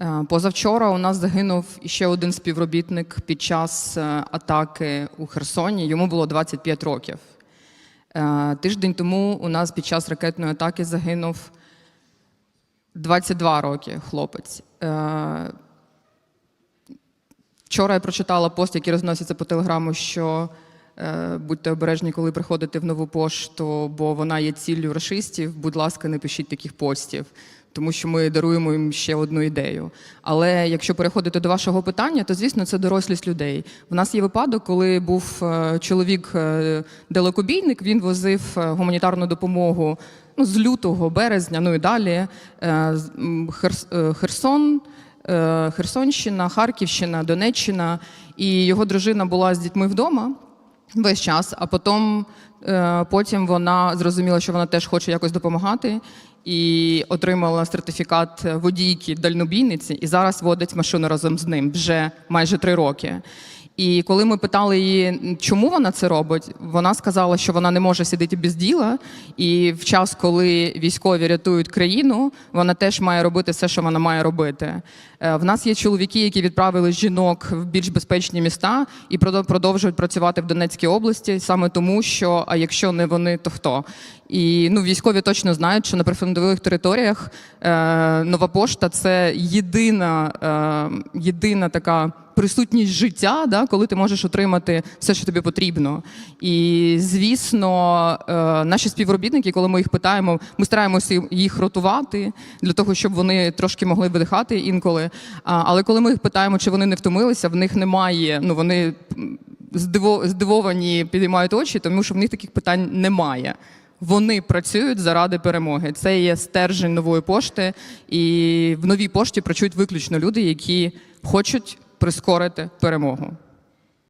Е, Позавчора у нас загинув ще один співробітник під час е, атаки у Херсоні. Йому було 25 років. Е, Тиждень тому у нас під час ракетної атаки загинув 22 роки хлопець. Вчора я прочитала пост, який розноситься по телеграму, що будьте обережні, коли приходите в нову пошту, бо вона є ціллю рашистів. Будь ласка, не пишіть таких постів, тому що ми даруємо їм ще одну ідею. Але якщо переходити до вашого питання, то звісно це дорослість людей. В нас є випадок, коли був е, чоловік е, далекобійник, він возив е, гуманітарну допомогу ну, з лютого, березня, ну і далі. е, е, Херсон. Е, Херсонщина, Харківщина, Донеччина, і його дружина була з дітьми вдома весь час, а потім, е, потім вона зрозуміла, що вона теж хоче якось допомагати. І отримала сертифікат водійки дальнобійниці, і зараз водить машину разом з ним вже майже три роки. І коли ми питали її, чому вона це робить, вона сказала, що вона не може сидіти без діла. І в час, коли військові рятують країну, вона теж має робити все, що вона має робити. Е, В нас є чоловіки, які відправили жінок в більш безпечні міста і продовжують працювати в Донецькій області саме тому, що а якщо не вони, то хто? І ну військові точно знають, що на прифронтових територіях е, нова пошта це єдина, е, єдина така присутність життя, да, коли ти можеш отримати все, що тобі потрібно. І звісно, е, наші співробітники, коли ми їх питаємо, ми стараємося їх ротувати для того, щоб вони трошки могли видихати інколи. Але коли ми їх питаємо, чи вони не втомилися, в них немає. Ну вони здивовані підіймають очі, тому що в них таких питань немає. Вони працюють заради перемоги. Це є стержень нової пошти, і в новій пошті працюють виключно люди, які хочуть прискорити перемогу.